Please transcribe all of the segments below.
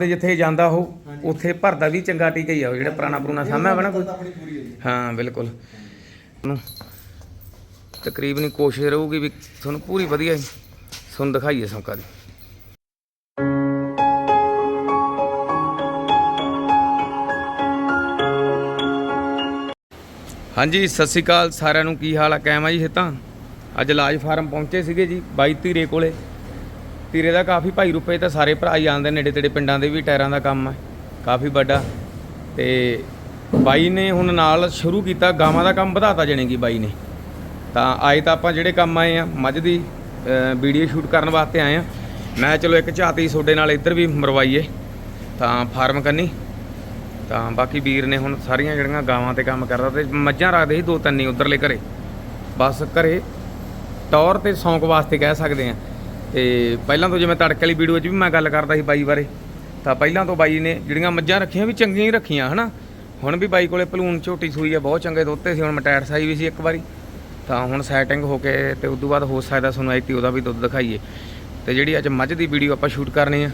ਤੇ ਜਿੱਥੇ ਜਾਂਦਾ ਉਹ ਉੱਥੇ ਭਰਦਾ ਵੀ ਚੰਗਾ ਟੀਕਾ ਹੀ ਆ ਉਹ ਜਿਹੜਾ ਪੁਰਾਣਾ ਪੁਰਾਣਾ ਸਾਹਮਣੇ ਬਣਾ ਕੋਈ। ਆਪਣੀ ਪੂਰੀ ਹੈ। ਜੀ ਹਾਂ ਬਿਲਕੁਲ। ਨੂੰ ਤਕਰੀਬਨ ਹੀ ਕੋਸ਼ਿਸ਼ ਰਹੂਗੀ ਵੀ ਤੁਹਾਨੂੰ ਪੂਰੀ ਵਧੀਆ ਹੀ ਤੁਹਾਨੂੰ ਦਿਖਾਈਏ ਸੌਂਕਾ ਦੀ। ਹਾਂਜੀ ਸਤਿ ਸ਼੍ਰੀ ਅਕਾਲ। ਸਾਰਿਆਂ ਨੂੰ ਕੀ ਹਾਲ ਆ? ਕਾਇਮ ਆ ਜੀ ਇਹ ਤਾਂ ਅੱਜ ਲਾਜ ਫਾਰਮ ਪਹੁੰਚੇ ਸੀਗੇ ਜੀ ਬਾਈ ਧੀਰੇ ਕੋਲੇ। ਤੀਰੇ ਦਾ ਕਾਫੀ ਭਾਈ ਰੁਪਏ ਤਾਂ ਸਾਰੇ ਭਰਾ ਹੀ ਆਉਂਦੇ ਨੇੜੇ ਤੇੜੇ ਪਿੰਡਾਂ ਦੇ ਵੀ, ਟਾਇਰਾਂ ਦਾ ਕੰਮ ਹੈ। ਕਾਫੀ ਵੱਡਾ। ਤੇ ਬਾਈ ਨੇ ਹੁਣ ਨਾਲ ਸ਼ੁਰੂ ਕੀਤਾ, ਗਾਵਾਂ ਦਾ ਕੰਮ ਵਧਾਤਾ ਜਣੇਗੀ ਬਾਈ ਨੇ। ਤਾਂ ਆਏ ਤਾਂ ਆਪਾਂ ਜਿਹੜੇ ਕੰਮ ਆਏ ਆ, ਮੱਝ ਦੀ ਵੀਡੀਓ ਸ਼ੂਟ ਕਰਨ ਵਾਸਤੇ ਆਏ ਆ। ਮੈਂ ਚਲੋ ਇੱਕ ਝਾਤੀ ਤੁਹਾਡੇ ਨਾਲ ਇੱਧਰ ਵੀ ਮਰਵਾਈਏ। ਤਾਂ ਫਾਰਮ ਕਰਨੀ ਤਾਂ ਬਾਕੀ ਵੀਰ ਨੇ ਹੁਣ ਸਾਰੀਆਂ ਜਿਹੜੀਆਂ ਗਾਵਾਂ ਤੇ ਕੰਮ ਕਰਦਾ ਤੇ ਮੱਝਾਂ ਰੱਖਦੇ ਸੀ ਦੋ ਤਿੰਨ ਹੀ ਉਧਰਲੇ ਘਰੇ। ਬਸ ਘਰੇ ਟੌਰ ਤੇ ਸੌਂਕ ਵਾਸਤੇ ਕਹਿ ਸਕਦੇ ਆ। ਤੇ ਪਹਿਲਾਂ ਤੋਂ ਜਿਵੇਂ ਤੜਕੇ ਵਾਲੀ ਵੀਡੀਓ 'ਚ ਵੀ ਮੈਂ ਗੱਲ ਕਰਦਾ ਸੀ ਬਾਈ ਬਾਰੇ, ਤਾਂ ਪਹਿਲਾਂ ਤੋਂ ਬਾਈ ਨੇ ਜਿਹੜੀਆਂ ਮੱਝਾਂ ਰੱਖੀਆਂ ਵੀ ਚੰਗੀਆਂ ਹੀ ਰੱਖੀਆਂ, ਹਨਾ? ਹੁਣ ਵੀ ਬਾਈ ਕੋਲੇ ਪਲੂਨ ਝੋਟੀ ਸੂਈ ਆ, ਬਹੁਤ ਚੰਗੇ ਦੋਤੇ ਸੀ, ਹੁਣ ਮਟੈਟ ਸਾਈ ਵੀ ਸੀ ਇੱਕ ਵਾਰੀ, ਤਾਂ ਹੁਣ ਸੈਟਿੰਗ ਹੋ ਕੇ ਤੇ ਤੋਂ ਬਾਅਦ ਹੋ ਸਕਦਾ ਤੁਹਾਨੂੰ ਐਤੀ ਉਹਦਾ ਵੀ ਦੁੱਧ ਦਿਖਾਈਏ। ਤੇ ਜਿਹੜੀ ਅੱਜ ਮੱਝ ਦੀ ਵੀਡੀਓ ਆਪਾਂ ਸ਼ੂਟ ਕਰਨੀ ਆ,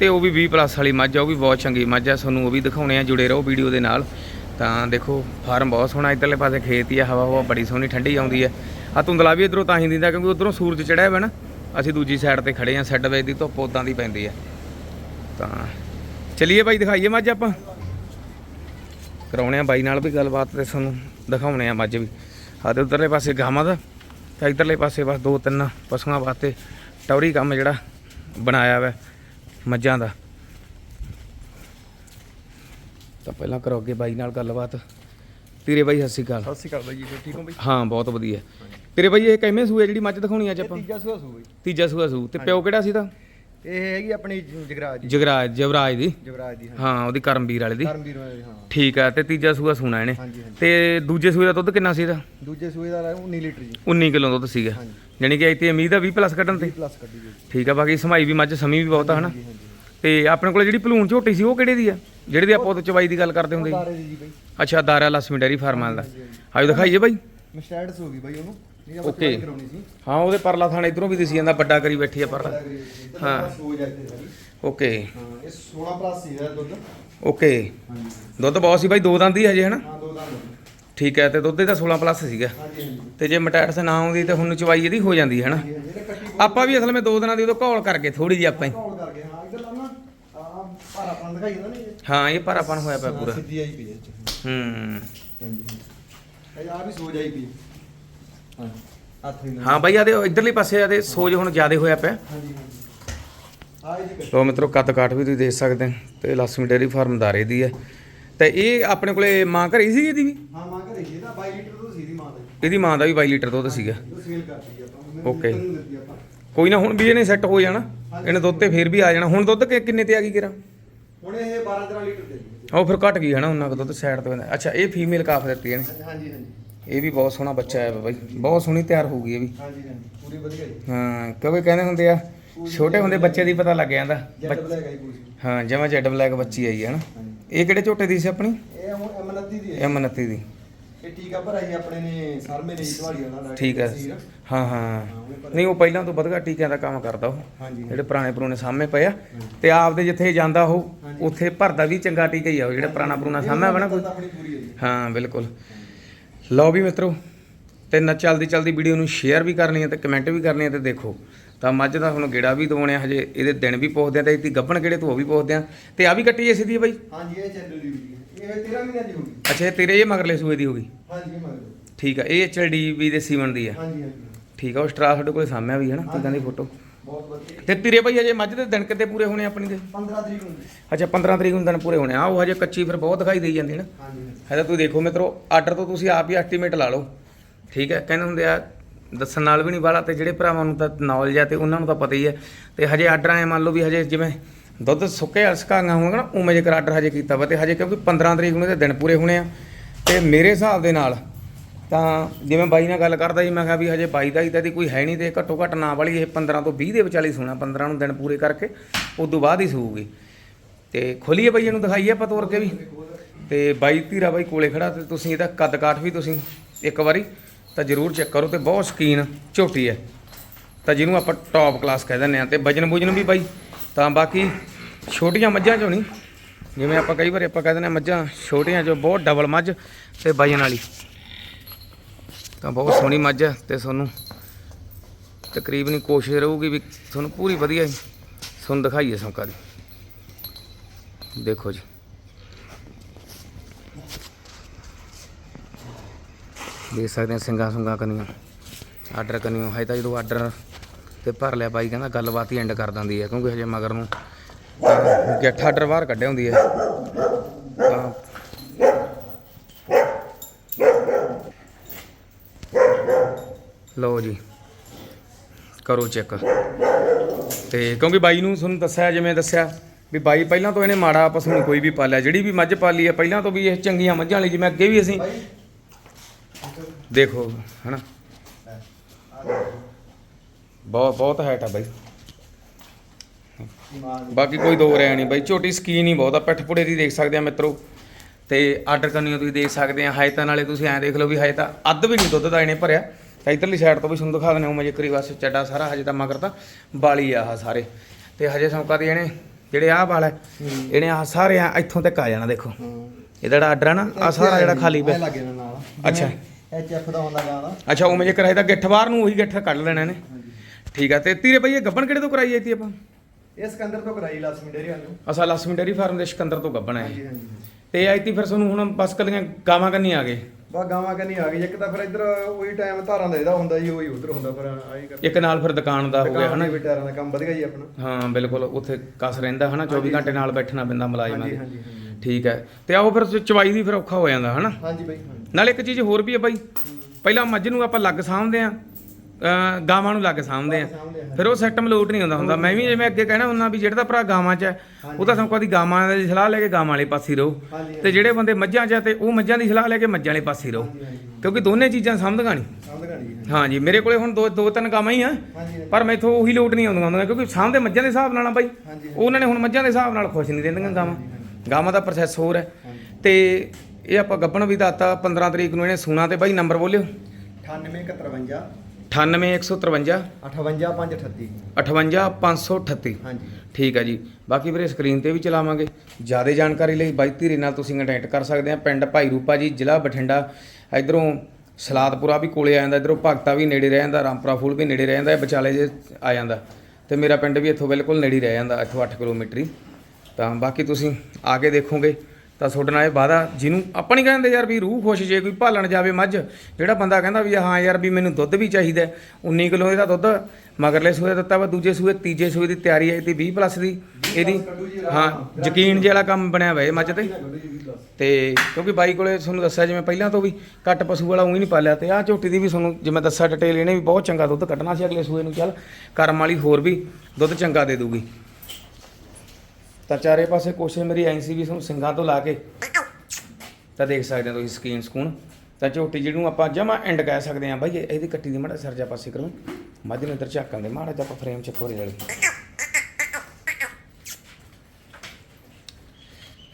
ਤੇ ਉਹ ਵੀ 20 ਪਲੱਸ ਵਾਲੀ ਮੱਝ ਆ, ਉਹ ਵੀ ਬਹੁਤ ਚੰਗੀ ਮੱਝ ਆ, ਤੁਹਾਨੂੰ ਉਹ ਵੀ ਦਿਖਾਉਣੇ ਆ, ਜੁੜੇ ਰਹੋ ਵੀਡੀਓ ਦੇ ਨਾਲ। ਤਾਂ ਦੇਖੋ, ਫਾਰਮ ਬਹੁਤ ਸੋਹਣਾ, ਇੱਧਰਲੇ ਪਾਸੇ ਖੇਤ ਹੀ ਆ ਹਵਾ ਹਵਾ ਬੜੀ ਸੋਹਣੀ, ਠੰਡੀ ਆਉਂਦੀ ਹੈ ਆ ਧੁੰਦਲਾ ਵੀ ਇਧਰੋਂ ਤਾਂ ਹੀ ਦਿੰਦਾ, ਕਿਉਂਕਿ ਉਧਰੋਂ ਸੂਰਜ ਚੜਿਆ ਹੋਇਆ ਨਾ। ਅਸੀਂ ਦੂਜੀ ਸਾਈਡ ਤੇ ਖੜੇ ਆ ਸੈੱਡ ਵੇ ਦੀ ਧੁੱਪ ਉਦਾਂ ਦੀ ਪੈਂਦੀ ਆ। ਤਾਂ ਚਲਿਏ ਬਾਈ, ਦਿਖਾਈਏ ਮੱਝ ਆਪਾਂ। ਕਰਾਉਣੇ ਆ ਬਾਈ ਨਾਲ ਵੀ ਗੱਲਬਾਤ ਤੇ ਸਾਨੂੰ ਦਿਖਾਉਣੇ ਆ ਮੱਝ ਵੀ। ਆ ਤੇ ਉਧਰਲੇ ਪਾਸੇ ਗਾਵਾਂ ਦਾ ਤਾਂ ਇਧਰਲੇ ਪਾਸੇ ਬਸ ਦੋ ਤਿੰਨ ਪਸ਼ੂਆਂ ਵਾਸਤੇ ਟੌਰੀ ਕੰਮ ਜਿਹੜਾ ਬਣਾਇਆ ਵਾ ਮੱਝਾਂ ਦਾ। ਤਾਂ ਪਹਿਲਾਂ ਕਰੋ ਅੱਗੇ ਬਾਈ ਨਾਲ ਗੱਲਬਾਤ। ਤੇਰੇ ਬਾਈ ਸਤਿ ਸ਼੍ਰੀ ਅਕਾਲ। ਸਤਿ ਸ਼੍ਰੀ ਅਕਾਲ ਬਾਈ ਜੀ ਠੀਕ ਹੋ ਬਾਈ? ਹਾਂ ਬਹੁਤ ਵਧੀਆ। ਤੇਰੇ ਬਾਈ ਇਹ ਕਿਵੇਂ ਸੂਏ ਜਿਹੜੀ ਮੱਝ ਦਿਖਾਉਣੀ ਅੱਜ ਆਪਾਂ? ਤੀਜਾ ਸੂਆ ਸੂ ਬਾਈ। ਤੀਜਾ ਸੂਆ ਸੂ। ਤੇ ਪਿਓ ਕਿਹੜਾ ਸੀ ਤਾਂ ਇਹ ਹੈਗੀ ਆਪਣੀ ਜਗਰਾਜ ਦੀ ਜਗਰਾਜ ਜਵਰਾਜ ਦੀ? ਜਗਰਾਜ ਦੀ ਹਾਂ ਉਹਦੀ ਕਰਮਵੀਰ ਵਾਲੇ ਦੀ। ਕਰਮਵੀਰ ਵਾਲੇ ਦੀ, ਹਾਂ। ਠੀਕ ਆ ਤੇ ਤੀਜਾ ਸੂਆ ਸੂਣਾ ਇਹਨੇ। ਹਾਂਜੀ ਹਾਂਜੀ। ਤੇ ਦੂਜੇ ਸੂਏ ਦਾ ਦੁੱਧ ਕਿੰਨਾ ਸੀ ਇਹਦਾ? ਦੂਜੇ ਸੂਏ ਦਾ 19 ਲੀਟਰ ਜੀ। 19 ਕਿਲੋ ਦੁੱਧ ਸੀਗਾ। ਹਾਂਜੀ। ਯਾਨੀ ਕਿ ਇੱਥੇ ਉਮੀਦ ਆ 20 ਪਲੱਸ ਕੱਢਣ ਤੇ? ਪਲੱਸ ਕੱਢੀ ਜੀ। ਠੀਕ ਆ ਬਾਕੀ ਸਮਾਈ ਵੀ ਮੱਝ ਸਮੀ ਵੀ ਬਹੁਤ ਆ ਹਨਾ? ਹਾਂਜੀ। ਤੇ ਆਪਣੇ ਕੋਲ ਜਿਹੜੀ ਭਲੂਣ ਝੋਟੀ ਸੀ ਉਹ ਕਿਹੜੇ ਦੀ ਆ? ਜਿਹੜੀ ਦੀ ਆਪਾਂ ਉਹ ਚਵਾਈ ਦੀ ਗੱਲ ਕਰਦੇ ਹੁੰਦੇ ਸੀ? ਤਾਰੇ ਦੀ ਜੀ ਬਾਈ। ਅੱਛਾ ਦਾਰਾ ਲక్ష్ਮੀ ਡੈਰੀ ਫਾਰਮਾਂ ਦਾ ਆਜੋ ਦਿਖਾਈਏ ਬਾਈ। ਮਸਟੈਡਸ ਹੋ ਗਈ ਬਾਈ ਉਹਨੂੰ। ਨਹੀਂ ਆਪਾਂ Okay. ਚਵਾਈ ਕਰਾਉਣੀ ਸੀ। ਹਾਂ ਉਹਦੇ ਪਰਲਾ ਥਾਣਾ ਇਧਰੋਂ ਵੀ ਦਿਸੀ ਜਾਂਦਾ ਵੱਡਾ ਕਰੀ ਬੈਠੀ ਆ ਪਰਲਾ। ਹਾਂ। ਹਾਂ ਸੋ ਜਾਂਦੇ ਸਾਰੀ। ਓਕੇ ਹਾਂ ਇਹ 16 ਪਲੱਸ ਸੀ ਇਹਦਾ ਦੁੱਧ। ਓਕੇ ਹਾਂਜੀ। ਦੁੱਧ ਬਹੁਤ ਸੀ ਬਾਈ ਦੋ ਦੰਦ ਹੀ ਹਜੇ ਹਨਾ? ਹਾਂ ਦੋ ਦੰਦ ਠੀਕ ਹੈ ਤੇ ਦੁੱਧ ਇਹਦਾ 16 ਪਲੱਸ ਸੀਗਾ। ਹਾਂਜੀ ਹਾਂਜੀ। ਤੇ ਜੇ ਮਟੈਟਸ ਨਾ ਆਉਂਦੀ ਤੇ ਹੁਣ ਚਵਾਈ ਇਹਦੀ ਹੋ ਜਾਂਦੀ ਹੈ ਹਨਾ? ਹਾਂਜੀ, ਹਾਂਜੀ, ਇਹਦਾ ਕੱਟੀ ਆਪਾਂ ਵੀ ਅਸਲ ਵਿੱਚ ਦੋ ਦਿਨਾਂ ਦੀ ਉਦੋਂ ਘੋਲ ਕਰਕੇ ਥੋੜੀ ਜਿਹੀ ਆਪਾਂ ਹੀ। ਪਨ ਦਿਖਾਈ ਜਾਂਦਾ ਨਹੀਂ ਇਹ? ਹਾਂ ਇਹ ਭਾਰਾਪਨ ਹੋਇਆ ਪਿਆ ਪੂਰਾ। ਸਿੱਧੀ ਆਈ ਪਈ ਹੈ ਇਹ 'ਚ। ਹੂੰ। ਇਹ ਆ ਵੀ ਸੋ ਜਾਈ ਪਈ। ਹਾਂ ਹੱਥ ਨਹੀਂ ਹਾਂ ਬਾਈ ਆਦੇ ਇਧਰਲੇ ਪਾਸੇ ਆਦੇ ਸੋਜ ਹੁਣ ਜ਼ਿਆਦਾ ਹੋਇਆ ਪਿਆ। ਹਾਂਜੀ ਹਾਂਜੀ। ਆ ਲੋ ਮਿੱਤਰੋ ਕੱਤ ਕਾਠ ਵੀ ਤੁਸੀਂ ਦੇਖ ਸਕਦੇ ਹੋ ਤੇ ਲక్ష్ਮੀ ਡੇਰੀ ਫਾਰਮ ਦਾਰੇ ਦੀ ਹੈ। ਤੇ ਇਹ ਆਪਣੇ ਕੋਲੇ ਮਾਂ ਘਰੇ ਸੀ ਇਹਦੀ ਵੀ? ਹਾਂ ਮਾਂ ਘਰੇ ਜੀ ਇਹਦਾ 22 ਲੀਟਰ ਦੁੱਧ ਸੀ ਦੀ ਮਾਂ ਦਾ। ਇਹਦੀ ਮਾਂ ਦਾ ਵੀ 22 ਲੀਟਰ ਦੁੱਧ ਸੀਗਾ। ਸੇਲ ਆਪਾਂ ਨੂੰ ਆਪਾਂ। ਕੋਈ ਨਾ ਹੁਣ ਵੀ ਇਹਨੇ ਸੈੱਟ ਹੋ ਜਾਣਾ। ਇਹਨੇ ਦੁੱਧ ਤੇ ਫੇਰ ਵੀ ਆ ਜਾਣਾ। ਹੁਣ ਦੁੱਧ ਕਿੰਨੇ ਤੇ ਆ ਗਈ ਕਿਰਾ? ਹੁਣ ਇਹ 12 13 ਲੀਟਰ ਦੇ ਜੀ ਉਹ ਫਿਰ ਘਟ ਗਈ ਹਨਾ ਉਹਨਾਂ ਕੋ ਦੁੱਧ ਸਾਈਡ ਤੋਂ ਕਹਿੰਦਾ ਅੱਛਾ ਇਹ ਫੀਮੇਲ ਕਾਫ ਦਿੱਤੀ ਇਹਨੇ। ਹਾਂਜੀ ਹਾਂਜੀ ਇਹ ਵੀ ਬਹੁਤ ਸੋਹਣਾ ਬੱਚਾ ਹੈ ਬਾਈ ਬਹੁਤ ਸੋਹਣੀ ਤਿਆਰ ਹੋ ਗਈ ਇਹ ਵੀ। ਹਾਂਜੀ ਹਾਂਜੀ ਪੂਰੀ ਵਧੀਆ ਜੀ। ਹਾਂ ਕਿਉਂਕਿ ਕਹਿੰਦੇ ਹੁੰਦੇ ਆ ਛੋਟੇ ਹੁੰਦੇ ਬੱਚੇ ਦੀ ਪਤਾ ਲੱਗ ਜਾਂਦਾ। ਜੱਟ ਬਲੈਕ ਆਈ ਪੂਰੀ। ਹਾਂ ਜਮਾ ਜੈਡ ਬਲੈਕ ਬੱਚੀ ਆਈ ਹੈ ਨਾ। ਇਹ ਕਿਹੜੇ ਝੋਟੇ ਦੀ ਸੀ ਆਪਣੀ? ਇਹ ਹੁਣ M29 ਦੀ ਹੈ ਇਹ ਮਨਤੀ ਦੀ। ਇਹ ਟੀਕਾ ਭਰਾਈ ਆਪਣੇ ਨੇ ਸਰਮੇ ਨੇ ਝਵਾੜੀ ਵਾਲਾ ਡਾਕਟਰ ਠੀਕ ਹੈ ਤਸੀਰ। ਹਾਂ ਹਾਂ ਨਹੀਂ ਉਹ ਪਹਿਲਾਂ ਤੋਂ ਵਧਗਾ ਟੀਕਿਆਂ ਦਾ ਕੰਮ ਕਰਦਾ ਉਹ। ਹਾਂਜੀ। ਜਿਹੜੇ ਪੁਰਾਣੇ ਪੁਰਾਣੇ ਸਾਹਮਣੇ ਪਏ ਆ। ਤੇ ਆਪਦੇ ਜਿੱਥੇ ਜਾਂਦਾ ਉਹ ਉੱਥੇ ਭਰਦਾ ਵੀ ਚੰਗਾ ਟੀਕਾ ਹੀ ਆ ਉਹ ਜਿਹੜਾ ਪੁਰਾਣਾ ਪੁਰਾਣਾ ਸਾਹਮਣੇ ਬਣਾ ਕੋਈ। ਤਾਂ ਆਪਣੀ ਪੂਰੀ ਹੈ ਜੀ। ਹਾਂ ਬਿਲਕੁਲ। ਲਓ ਵੀ ਮਿੱਤਰੋ ਤੇ ਨਾ ਚਲਦੀ ਚਲਦੀ ਵੀਡੀਓ ਨੂੰ ਸ਼ੇਅਰ ਵੀ ਕਰਨੀ ਹੈ ਤੇ ਕਮੈਂਟ ਵੀ ਕਰਨੀ ਹੈ ਤੇ ਦੇਖੋ। ਤਾਂ ਮੱਝ ਦਾ ਹੁਣ ਗੇੜਾ ਵੀ ਦਵਾਉਣੇ ਹਜੇ ਇਹਦੇ ਦਿਨ ਵੀ ਪੁੱਛਦੇ ਆ ਤੇ ਇਹਦੀ ਗੱਭਣ ਕਿਹੜੇ ਤੋਂ ਉਹ ਵੀ ਪੁੱਛਦੇ ਆ। ਤੇ ਆ ਵੀ ਕੱਟੀ ਐਸੀ ਦੀ ਹੈ ਬਾਈ? ਹਾਂਜੀ ਇਹ ਚੈਨਲ ਦੀ ਵੀਡੀਓ। ਇਹ 13 ਮਹੀਨਿਆਂ ਦੀ ਹੋਗੀ ਅੱਛਾ ਇਹ ਤੇਰੇ ਇਹ ਮਗਰਲੇ ਸੂਏ ਦੀ ਹੋ ਗਈ ਹਾਂਜੀ ਇਹ ਠੀਕ ਆ ਇਹ ਐਚਡੀ ਵੀ ਦੇ ਸੀਮਨ ਦੀ ਆ। ਹਾਂਜੀ ਹਾਂਜੀ। ਠੀਕ ਆ ਉਹ ਸਟਰਾ ਸਾਡੇ ਕੋਲ ਸਾਹਮਣੇ ਵੀ ਹੈ ਨਾ ਕਿਦਾਂ ਦੀ ਫੋਟੋ ਬਹੁਤ ਵਧੀਆ। ਤੇ ਤੇਰੇ ਭਾਈ ਹਜੇ ਮੱਝ ਦੇ ਦਿਨ ਕਿਤੇ ਪੂਰੇ ਹੋਣੇ ਆਪਣੀ ਦੇ? 15 ਤਰੀਕ ਨੂੰ। ਅੱਛਾ 15 ਤਰੀਕ ਨੂੰ ਦਿਨ ਪੂਰੇ ਹੋਣੇ ਆ। ਉਹ ਹਜੇ ਕੱਚੀ ਫਿਰ ਬਹੁਤ ਦਿਖਾਈ ਦੇਈ ਜਾਂਦੀ ਨਾ। ਹਾਂਜੀ ਹਾਂਜੀ। ਹੈ ਤਾਂ ਤੁਸੀਂ ਦੇਖੋ ਮਿੱਤਰੋ ਆਰਡਰ ਤੋਂ ਤੁਸੀਂ ਆਪ ਹੀ ਐਸਟੀਮੇਟ ਲਾ ਲਓ। ਠੀਕ ਹੈ ਕਹਿੰਦੇ ਹੁੰਦੇ ਆ ਦੱਸਣ ਨਾਲ ਵੀ ਨਹੀਂ ਵਾਲਾ ਤੇ ਜਿਹੜੇ ਭਰਾਵਾਂ ਨੂੰ ਤਾਂ ਨੌਲੇਜ ਆ ਤੇ ਉਹਨਾਂ ਨੂੰ ਤਾਂ ਪਤਾ ਹੀ ਹੈ ਤੇ ਹਜੇ ਆਰਡਰ ਐ ਮੰਨ ਲਓ ਵੀ ਹਜੇ ਜਿਵੇਂ ਦੁੱਧ ਸੁੱਕੇ ਅਸਕਾਂਗਾ ਹੋਣਗਾ ਨਾ ਉਵੇਂ ਜੇਕਰ ਆਰਡਰ ਹਜੇ ਕੀਤਾ ਵਾ, ਤੇ ਹਜੇ ਕਿਉਂਕਿ 15 ਤਰੀਕ ਨੂੰ ਇਹਦੇ ਦਿਨ ਪੂਰੇ ਹੋਣੇ ਆ। ਤੇ ਮੇਰੇ ਹਿਸਾਬ ਦੇ ਨਾਲ ਤਾਂ ਜਿਵੇਂ ਬਾਈ ਨਾਲ ਗੱਲ ਕਰਦਾ ਜੀ, ਮੈਂ ਕਿਹਾ ਵੀ ਹਜੇ ਬਾਈ ਦਾ ਹੀ ਤਾਂ ਇਹਦੀ ਕੋਈ ਹੈ ਨਹੀਂ ਤੇ ਘੱਟੋ ਘੱਟ ਨਾ ਵਾਲੀ ਇਹ 15 ਤੋਂ 20 ਦੇ ਵਿਚਾਲੇ ਸੋਣਾ 15 ਨੂੰ ਦਿਨ ਪੂਰੇ ਕਰਕੇ ਉਸ ਤੋਂ ਬਾਅਦ ਹੀ ਸੂਗੀ ਤੇ ਖੋਲੀਏ ਬਾਈ, ਇਹਨੂੰ ਦਿਖਾਈਏ ਆਪਾਂ ਤੋਰ ਕੇ ਵੀ। ਤੇ ਬਾਈ ਧੀਰਾ ਬਾਈ ਕੋਲੇ ਖੜਾ ਤੇ ਤੁਸੀਂ ਇਹਦਾ ਕੱਦ ਕਾਠ ਵੀ ਤੁਸੀਂ ਇੱਕ ਵਾਰੀ ਤਾਂ ਜਰੂਰ ਚੈੱਕ ਕਰੋ ਤੇ ਬਹੁਤ ਸ਼ਕੀਨ ਝੋਟੀ ਹੈ। ਤਾਂ ਜਿਹਨੂੰ ਆਪਾਂ ਟੌਪ ਕਲਾਸ ਕਹਿ ਦਿੰਦੇ ਆ ਤੇ ਵਜਨ ਬੁਜਨ ਵੀ ਬਾਈ ਤਾਂ ਬਾਕੀ ਛੋਟੀਆਂ ਮੱਝਾਂ ਚੋਂ ਨਹੀਂ, ਜਿਵੇਂ ਆਪਾਂ ਕਈ ਵਾਰੀ ਆਪਾਂ ਕਹਿੰਦੇ ਨੇ ਮੱਝਾਂ ਛੋਟੀਆਂ ਚੋਂ ਬਹੁਤ ਡਬਲ ਮੱਝ ਤੇ ਵਜਨ ਵਾਲੀ। ਤਾਂ ਬਹੁਤ ਸੋਹਣੀ ਮੱਝ ਹੈ ਤੇ ਤੁਹਾਨੂੰ ਤਕਰੀਬਨ ਕੋਸ਼ਿਸ਼ ਰਹੂਗੀ ਵੀ ਤੁਹਾਨੂੰ ਪੂਰੀ ਵਧੀਆ ਹੀ ਤੁਹਾਨੂੰ ਦਿਖਾਈਏ ਸੌਂਕਾ ਦੀ। ਦੇਖੋ ਜੀ। ਦੇਖ ਸਕਦੇ ਆ ਸਿੰਘਾਂ ਸੁੰਗਾ ਕਰਨੀਆਂ ਆਰਡਰ ਕਰਨੀਆਂ ਹੈ ਤਾਂ ਜਦੋਂ ਆਰਡਰ ਤੇ ਭਰ ਲਿਆ ਬਾਈ, ਕਹਿੰਦਾ ਗੱਲਬਾਤ ਹੀ ਐਂਡ ਕਰ ਦਿੰਦੀ ਹੈ, ਕਿਉਂਕਿ ਹਜੇ ਮਗਰ ਨੂੰ ਤਾਂ ਗਿੱਠ ਆਰਡਰ ਬਾਹਰ ਕੱਢਿਆ ਹੁੰਦੀ ਹੈ। ਤਾਂ ਲਓ ਜੀ, ਕਰੋ ਚੈੱਕ ਤੇ ਕਿਉਂਕਿ ਬਾਈ ਨੂੰ ਤੁਹਾਨੂੰ ਦੱਸਿਆ, ਜਿਵੇਂ ਦੱਸਿਆ, ਵੀ ਬਾਈ ਪਹਿਲਾਂ ਤੋਂ ਇਹਨੇ ਮਾੜਾ ਆਪਸ ਨੂੰ ਕੋਈ ਵੀ ਪਾਲਿਆ, ਜਿਹੜੀ ਵੀ ਮੱਝ ਪਾਲੀ ਹੈ, ਪਹਿਲਾਂ ਤੋਂ ਵੀ ਇਹ ਚੰਗੀਆਂ ਮੱਝਾਂ ਲਈ ਜਿਵੇਂ ਅੱਗੇ ਵੀ ਅਸੀਂ ਬਾਈ ਦੇਖੋ, ਹਨਾ? ਬਹੁਤ ਬਹੁਤ ਹੈਟ ਆ ਬਾਈ। ਬਾਕੀ ਕੋਈ ਦੋ ਰਹਿ ਨਹੀਂ ਬਾਈ ਝੋਟੀ ਸਕੀਨ ਹੀ ਬਹੁਤ ਆ ਪਿੱਠ ਪੁੜੇ ਦੀ ਦੇਖ ਸਕਦੇ ਆ ਮਿੱਤਰੋ। ਤੇ ਆਰਡਰ ਕਰਨੀ ਹੋ ਤੁਸੀਂ ਦੇਖ ਸਕਦੇ ਆ ਹਾਇਤਾਂ ਨਾਲੇ ਤੁਸੀਂ ਐਂ ਦੇਖ ਲਓ ਵੀ ਤਾਂ ਅੱਧ ਵੀ ਨਹੀਂ ਦੁੱਧ ਦਾ ਇਹਨੇ ਭਰਿਆ। ਤਾਂ ਇਧਰਲੀ ਸਾਈਡ ਤੋਂ ਵੀ ਤੁਹਾਨੂੰ ਦਿਖਾ ਦਿੰਦੇ ਹਾਂ ਮੈਂ ਕਰੀ ਬਸ ਚੱਡਾ ਸਾਰਾ ਹਜੇ ਤਾਂ ਮਗਰ ਤਾਂ ਬਾਲੀ ਆ ਆਹ ਸਾਰੇ। ਤੇ ਹਜੇ ਸੌਂਕਾ ਦੀ ਇਹਨੇ ਜਿਹੜੇ ਆਹ ਵਾਲ ਹੈ। ਇਹਨੇ ਆਹ ਸਾਰੇ ਆ ਇੱਥੋਂ ਤੱਕ ਆ ਜਾਣਾ ਦੇਖੋ। ਇਹਦਾ ਜਿਹੜਾ ਆਰਡਰ ਆ ਨਾ ਆ ਸਾਰਾ ਜਿਹੜਾ ਖਾਲੀ ਪਿਆ। ਲੱਗੇ ਨਾਲ। ਅੱਛਾ। ਐਚ ਐਫ ਦਾ ਹੁੰਦਾ ਗਾਣਾ। ਅੱਛਾ ਉਹ ਜੇ ਕਰਾਏ ਤਾਂ ਗਿੱਠ ਬਾਹਰ ਨੂੰ ਉਹੀ ਗਿੱਠ ਕੱਢ ਲੈਣਾ ਇਹਨੇ। ਠੀਕ ਆ ਤੇ ਤੀਰੇ ਇਹ ਗੱਬਣ ਕਿਹੜੇ ਤੋਂ ਕਰਾਈ ਆਈ ਤੀ ਆਪਾਂ? ਇਹ ਸਿਕੰਦਰ ਤੋਂ ਕਰਾਈ ਲਾਸਮੀ ਡੇਰੀ ਵਾਲ। ਅਸਾ ਲక్ష్ਮੀ ਡੇਰੀ ਫਾਰਮ ਦੇ ਸਿਕੰਦਰ ਤੋਂ ਗੱਬਣ ਹਾਂਜੀ ਹੈ ਹਾਂਜੀ। ਤੇ ਆਈਤੀ ਫਿਰ ਤੁਹਾਨੂੰ ਹੁਣ ਬਸ ਕੱਲੀਆਂ ਗਾਵਾਂ ਕੰਨੀ ਆ ਗਏ? ਬਾ ਗਾਵਾਂ ਕੰਨੀ ਆ ਗਈ ਇੱਕ ਤਾਂ ਫਿਰ ਇੱਧਰ ਉਹੀ ਟਾਈਮ ਧਾਰਾਂ ਦਾ ਇਹਦਾ ਹੁੰਦਾ ਜੀ ਉਹੀ ਉਧਰ ਹੁੰਦਾ ਫਿਰ ਆਹੀ ਕਰ ਇੱਕ ਨਾਲ ਫਿਰ ਦੁਕਾਨ ਦਾ ਹੋ ਗਿਆ ਹਨਾ? ਵਿਟਾਰਾਂ ਦਾ ਕੰਮ ਵਧ ਗਿਆ ਜੀ ਆਪਣਾ। ਹਾਂ ਬਿਲਕੁਲ ਉੱਥੇ ਕਸ ਰਹਿੰਦਾ ਹਨਾ? 24 ਘੰਟੇ ਨਾਲ ਬੈਠਣਾ ਪੈਂਦਾ ਮੁਲਾਜ਼ਮਾਂ ਹਾਂਜੀ ਦੇ। ਹਾਂਜੀ ਹਾਂਜੀ ਠੀਕ ਹੈ। ਤੇ ਆਓ ਫਿਰ ਚਵਾਈ ਦੀ ਫਿਰ ਔਖਾ ਹੋ ਜਾਂਦਾ ਹਨਾ? ਹਾਂਜੀ ਬਾਈ ਹਾਂਜੀ। ਨਾਲ ਇੱਕ ਚੀਜ਼ ਹੋਰ ਵੀ ਹੈ ਬਾਈ। ਪਹਿਲਾਂ ਮੱਝ ਨੂੰ ਆਪਾਂ ਲੱਗ ਸਾਂਭਦੇ ਆ ਗਾਵਾਂ ਨੂੰ ਲੱਗ ਸਾਂਭਦੇ ਆ। ਫਿਰ ਉਹ ਸੈਟਮ ਲੋਟ ਨਹੀਂ ਹੁੰਦਾ ਹੁੰਦਾ। ਮੈਂ ਵੀ ਜਿਵੇਂ ਅੱਗੇ ਕਹਿਣਾ ਹੁੰਦਾ ਵੀ ਜਿਹੜਾ ਤਾਂ ਭਰਾ ਗਾਵਾਂ 'ਚ ਹੈ ਉਹ ਤਾਂ ਸਭ ਦੀ ਗਾਵਾਂ ਦੀ ਸਲਾਹ ਲੈ ਕੇ ਗਾਵਾਂ ਵਾਲੇ ਪਾਸੇ ਹੀ ਰਹੋ। ਹਾਂਜੀ ਤੇ ਜਿਹੜੇ ਬੰਦੇ ਮੱਝਾਂ 'ਚ ਆ ਤੇ ਉਹ ਮੱਝਾਂ ਦੀ ਸਲਾਹ ਲੈ ਕੇ ਮੱਝਾਂ ਵਾਲੇ ਪਾਸੇ ਹੀ ਰਹੋ। ਹਾਂਜੀ ਹਾਂਜੀ। ਕਿਉਂਕਿ ਦੋਨੇ ਚੀਜ਼ਾਂ ਸਮਝਦੀਆਂ ਨਹੀਂ। ਸਮਝ ਜੀ। ਹਾਂਜੀ ਮੇਰੇ ਕੋਲੇ ਹੁਣ ਦੋ ਦੋ ਤਿੰਨ ਗਾਵਾਂ ਹੀ ਆ ਹਾਂਜੀ ਪਰ ਮੈਥੋਂ ਉਹੀ ਲੋਟ ਨਹੀਂ ਆਉਂਦੀਆਂ ਹੁੰਦੀਆਂ ਕਿਉਂਕਿ ਸਾਹਮਣੇ ਮੱਝਾਂ ਦੇ ਹਿਸਾਬ ਨਾਲ ਆ ਬਾਈ। ਹਾਂਜੀ ਉਹਨਾਂ ਨੇ ਹੁਣ ਮੱਝਾਂ ਦੇ ਹਿਸਾਬ ਨਾਲ ਖੁਸ਼ ਨਹੀਂ ਰਹਿੰਦੀਆਂ ਗਾਵਾਂ। ਗਾਵਾਂ ਦਾ ਪ੍ਰੋਸੈਸ ਹੋਰ ਹੈ। ਤੇ ਇਹ ਆਪਾਂ ਗੱਬਣ ਵੀ ਦਾਤਾ 15 ਤਰੀਕ ਨੂੰ ਇਹਨੇ ਸੂਣਾ ਤੇ ਬਾਈ ਨੰਬਰ ਬੋਲਿਓ। 9851 98153 58538 58538 ਹਾਂਜੀ। ਠੀਕ ਹੈ ਜੀ। ਬਾਕੀ ਵੀਰੇ ਸਕਰੀਨ ਤੇ ਵੀ ਚਲਾਵਾਂਗੇ। ਜ਼ਿਆਦਾ ਜਾਣਕਾਰੀ ਲਈ ਬਾਈ ਧੀਰੇ ਨਾਲ ਤੁਸੀਂ ਕੰਟੈਕਟ ਕਰ ਸਕਦੇ ਆ। ਪਿੰਡ ਭਾਈ ਰੂਪਾ ਜੀ ਜ਼ਿਲ੍ਹਾ ਬਠਿੰਡਾ। ਇਧਰੋਂ ਸਲਾਦਪੁਰਾ ਵੀ ਕੋਲੇ ਆ ਜਾਂਦਾ। ਇਧਰੋਂ ਭਗਤਾ ਵੀ ਨੇੜੇ ਰਹਿ ਜਾਂਦਾ। ਰਾਮਪੁਰਾ ਫੂਲ ਵੀ ਨੇੜੇ ਰਹਿ ਜਾਂਦਾ ਵਿਚਾਲੇ ਜੇ ਆ ਜਾਂਦਾ। ਤੇ ਮੇਰਾ ਪਿੰਡ ਵੀ ਇੱਥੋਂ ਬਿਲਕੁਲ ਨੇੜੇ ਹੀ ਰਹਿ ਜਾਂਦਾ। ਇੱਥੋਂ 8 ਕਿਲੋਮੀਟਰ ਹੀ। ਤਾਂ ਬਾਕੀ ਤੁਸੀਂ ਆ ਕੇ ਦੇਖੋਗੇ। ਤਾਂ ਤੁਹਾਡੇ ਨਾਲ ਇਹ ਵਾਦਾ ਜਿਹਨੂੰ ਆਪਾਂ ਨਹੀਂ ਕਹਿੰਦੇ ਯਾਰ ਵੀ ਰੂਹ ਖੁਸ਼ ਜੇ ਕੋਈ ਭਾਲਣ ਜਾਵੇ ਮੱਝ ਜਿਹੜਾ ਬੰਦਾ ਕਹਿੰਦਾ ਵੀ ਹਾਂ ਯਾਰ ਵੀ ਮੈਨੂੰ ਦੁੱਧ ਵੀ ਚਾਹੀਦਾ ਹੈ, 19 ਕਿਲੋ ਇਹਦਾ ਦੁੱਧ ਮਗਰਲੇ ਸੂਏ ਦਿੱਤਾ ਵਾ ਦੂਜੇ ਸੂਏ ਤੀਜੇ ਸੂਏ ਦੀ ਤਿਆਰੀ ਹੈ ਤੇ 20 ਪਲੱਸ ਦੀ ਇਹਦੀ ਹਾਂ ਯਕੀਨ ਜਿਹੜਾ ਕੰਮ ਬਣਿਆ ਹੋਇਆ ਇਹ ਮੱਝ ਤੇ। ਤੇ ਕਿਉਂਕਿ ਬਾਈ ਕੋਲੇ ਤੁਹਾਨੂੰ ਦੱਸਿਆ ਜਿਵੇਂ ਪਹਿਲਾਂ ਤੋਂ ਵੀ ਘੱਟ ਪਸ਼ੂ ਵਾਲਾ ਉਹੀ ਨਹੀਂ ਪਾਲਿਆ ਤੇ ਆਹ ਝੋਟੀ ਦੀ ਵੀ ਤੁਹਾਨੂੰ ਜਿਵੇਂ ਦੱਸਿਆ ਡਿਟੇਲ ਇਹਨੇ ਵੀ ਬਹੁਤ ਚੰਗਾ ਦੁੱਧ ਕੱਢਣਾ ਸੀ ਅਗਲੇ ਸੂਏ ਨੂੰ ਚੱਲ ਕਰਮ ਵਾਲੀ ਹੋਰ ਵੀ ਦੁੱਧ ਚੰਗਾ ਦੇ ਦੂਗੀ। ਤਾਂ ਚਾਰੇ ਪਾਸੇ ਕੋਸ਼ਿਸ਼ ਮੇਰੀ ਐਂ ਸੀ ਵੀ ਤੁਹਾਨੂੰ ਸਿੰਘਾਂ ਤੋਂ ਲਾ ਕੇ ਤਾਂ ਦੇਖ ਸਕਦੇ ਹੋ ਤੁਸੀਂ ਸਕੀਨ ਸਕੂਨ। ਤਾਂ ਝੋਟੀ ਜਿਹਨੂੰ ਆਪਾਂ ਜਮਾ ਐਂਡ ਕਹਿ ਸਕਦੇ ਹਾਂ ਬਾਈ ਇਹ- ਇਹਦੀ ਕੱਟੀ ਦੀ ਮਾੜਾ ਸਰਜਾ ਪਾਸੇ ਕਰੋ। ਨੂੰ ਇੱਧਰ ਝਾਕਾਂ ਦੇ ਮਾੜਾ ਜਿਹਾ ਆਪਾਂ ਫਰੇਮ ਚ ਕੋਰੇ ਵਾਲੀ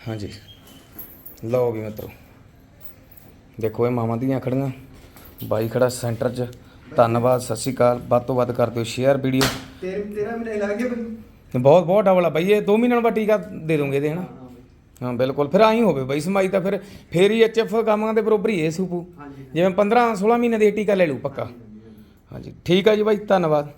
ਹਾਂਜੀ। ਲਓ ਵੀ ਮਿੱਤਰੋ। ਦੇਖੋ ਇਹ ਮਾਵਾਂ ਦੀਆਂ ਖੜੀਆਂ। ਬਾਈ ਖੜਾ ਸੈਂਟਰ 'ਚ। ਧੰਨਵਾਦ ਸਤਿ ਸ਼੍ਰੀ ਅਕਾਲ। ਵੱਧ ਤੋਂ ਵੱਧ ਕਰ ਦਿਓ ਸ਼ੇਅਰ ਵੀਡੀਓ ਤੇਰੇ ਤੇਰਾ ਮਹੀਨੇ ਲੱਗ ਗਿਆ ਬਈ ਬਹੁਤ ਬਹੁਤ ਡਬਲ ਆ ਬਾਈ ਇਹ 2 ਮਹੀਨਿਆਂ ਬਾਅਦ ਟੀਕਾ ਦੇ ਦੋਗੇ ਇਹਦੇ ਹਨਾ? ਹਾਂ ਬਿਲਕੁਲ ਫਿਰ ਆਈ ਹੋਵੇ ਬਾਈ ਸਮਾਈ ਤਾਂ ਫਿਰ ਫੇਰ ਹੀ ਐਚਐਫ ਗਾਵਾਂ ਦੇ ਬਰੋਬਰ ਹੀ ਇਹ ਸੂਪੂ। ਜਿਵੇਂ 15 16 ਮਹੀਨੇ ਦੀ ਟੀਕਾ ਲੈ ਲੂ ਪੱਕਾ। ਹਾਂਜੀ ਠੀਕ ਆ ਜੀ ਬਾਈ ਧੰਨਵਾਦ।